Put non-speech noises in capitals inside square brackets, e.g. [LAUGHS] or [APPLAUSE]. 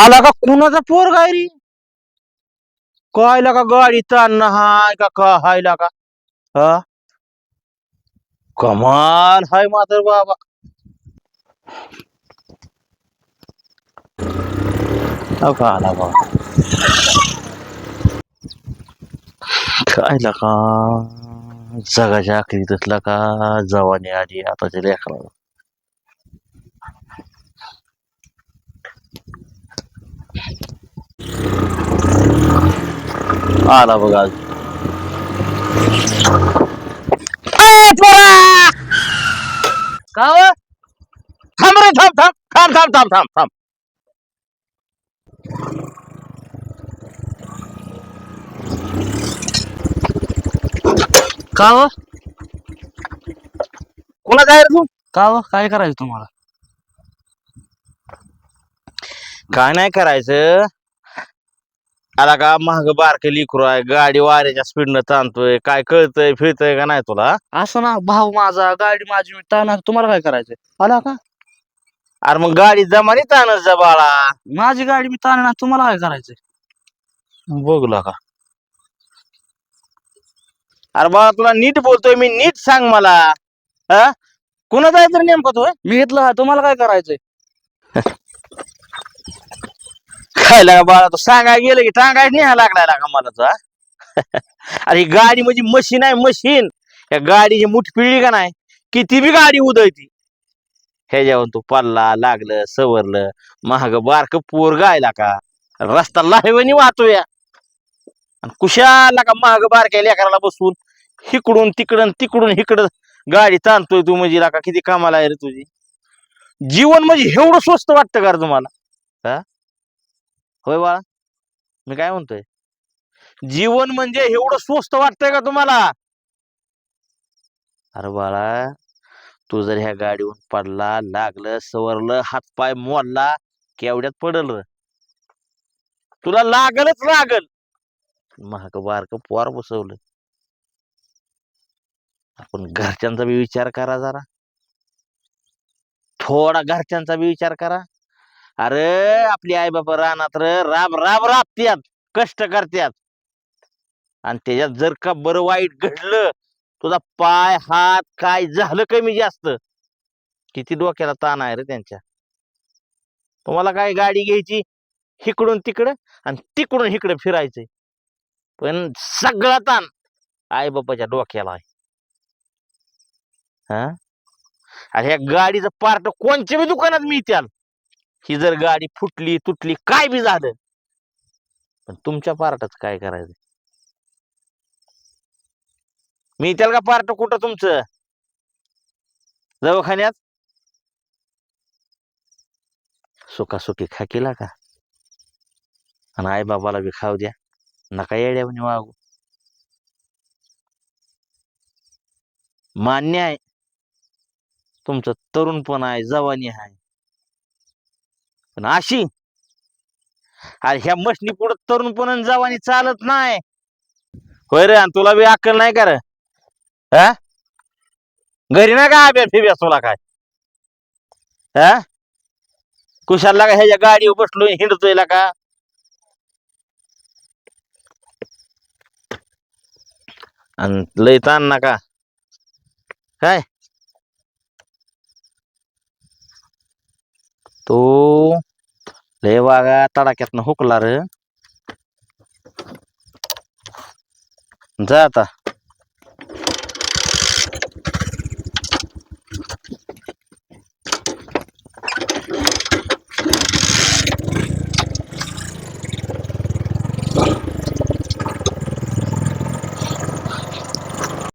आला का कुणाचा पोर गाय रे? का गाडी ताण हाय का का का? हा? कमाल हाय मात्र बाबा. का आला बाबा काय का? जगाच्या आखरीत का? जवानी आली आताच्या लेकराला. आला बघा आज. का हो? थांब रे थांब थांब थांब थांब थांब थांब थांब. का हो? कोणा काय रे तू? का हो? काय करायचं तुम्हाला? काय नाही करायचं. आला का महाग बारक लिकरू आहे गाडी वाऱ्याच्या स्पीडनं ताणतोय काय कळतंय फिरतंय का नाही तुला? असं ना भाऊ माझा गाडी माझी मी ताना तुम्हाला काय करायचंय? आला का? अरे मग गाडी जमानी ताणच जा बाळा. माझी गाडी मी ताना तुम्हाला काय करायचंय? बघला का? अरे बाळा तुला नीट बोलतोय मी नीट सांग मला. हा? कुणा जायचं नेमकं तू मी घेतलं तुम्हाला काय करायचंय? [LAUGHS] खायला लागा बाळा? तो सांगाय गेलं की टांगाय नाही लागलाय लागा मला तर [LAUGHS] अरे गाडी म्हणजे मशीन आहे मशीन. या गाडीची मुठ पिळली का नाही किती बी गाडी उदळती ह्याच्यावर तू पल्ला लागलं सवरलं. महाग बारक पोर गायला का? रस्ता लाहेवणी वाहतोया. आणि कुशाला का महाग बारक्या लेकराला बसून हिकडून तिकडून तिकडून हिकडं गाडी ताणतोय तू म्हणजे लाका किती कामाला आहे रे तुझी? जीवन म्हणजे एवढं स्वस्त वाटतं का तुम्हाला? हा? होय बाळा मी काय म्हणतोय? जीवन म्हणजे एवढं स्वस्त वाटतंय का तुम्हाला? अरे बाळा तू जर ह्या गाडीवरून पडला लागलं सवरलं हातपाय मोडला केवढ्यात पडल? र तुला लागलच लागल. महाग बारक पोर बसवलं. आपण घरच्यांचा बी विचार करा जरा. थोडा घरच्यांचा बी विचार करा. अरे आपली आई बाबा रानात र राब राब राबत्यात कष्ट करत्यात. आणि त्याच्यात जर का बरं वाईट घडलं तुझा पाय हात काय झालं कमी जास्त? किती डोक्याला ताण आहे रे त्यांच्या. तुम्हाला काय गाडी घ्यायची? हिकडून तिकडं आणि तिकडून इकडं फिरायचंय. पण सगळा ताण आई बापाच्या डोक्याला आहे. हा? अरे ह्या गाडीचं पार्ट कोणच्या बी दुकानात मिळत्याल? ही जर गाडी फुटली तुटली काय बी झालं. पण तुमच्या पार्टच काय करायचं? मी त्याला का पार्ट कुठं तुमचं? दवाखान्यात? सुखासुखी खा केला का? आणि आई बाबाला बी खाऊ द्या. नका येड्या म्हणे वागू. मान्य आहे. तुमचं तरुणपण आहे जवानी आहे. पण अशी. अरे ह्या मशनी पुढे तरुणपण जवानी चालत नाही. होय रे आणि तुला बी अक्कल नाही का रे? हा? घरी ना का आब्या फिब्या तुला काय? हा? कुशाला का ह्याच्या गाडीवर बसलोय हिंडतोय का? आणि लय ताण का? काय? तो लय वागा तडाक्यातनं हुकला रे जा आता.